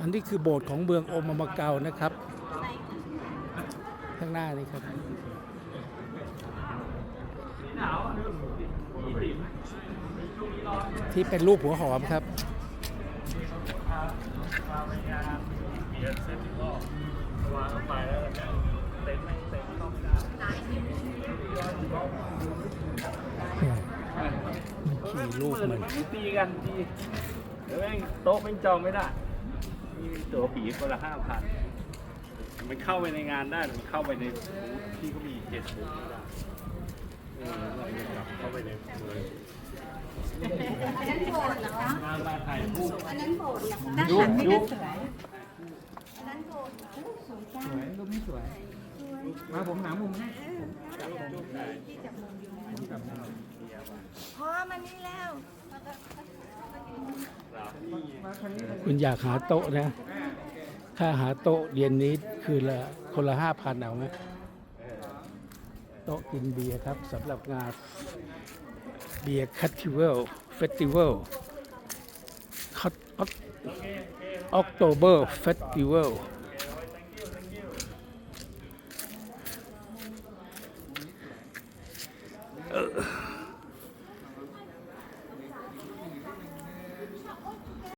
อันนี้คือโบสถ์ของเมืองโอมามาเกานะครับ ข้างหน้านี่ครับที่เป็นรูปหัวหอมครับเบียร์เซ็ตก็วางเข้าไปแล้วก็เต็มไม่เต็มเข้าไม่ได้ขี่รูปมันไม่ตีกันทีเดี๋ยวแม่งโต๊ะแม่งจองไม่ได้มี ตั๋วผีคนละห้าพันมันเข้าไปในงานได้หรือมันเข้าไปในบูธที่เขามีเจ็ดบูธไม่ได้เออเราจะกลับเข้าไปในเมืองอันนั้นโบสถ์เหรองานมาถ่ายรูปอันนั้นโบสถ์เหรอคะด้านหลังนี่ยุก็บสวยอันนั้นโบสถ์สวยจังสวยรูปนี้สวย มาผมหามุมให้ที่จับมุมอยู่พอมันนี่แล้ว คุณอยากหาโต๊ะนะถ้าหาโต๊ะเย็นนี้คือละคนละห้าพันเอาไหมโต๊ะกินเบียร์ครับสำหรับงานเบียร์คัตติวัลเฟสติวัลคัตออกโตเบอร์เฟสติวัล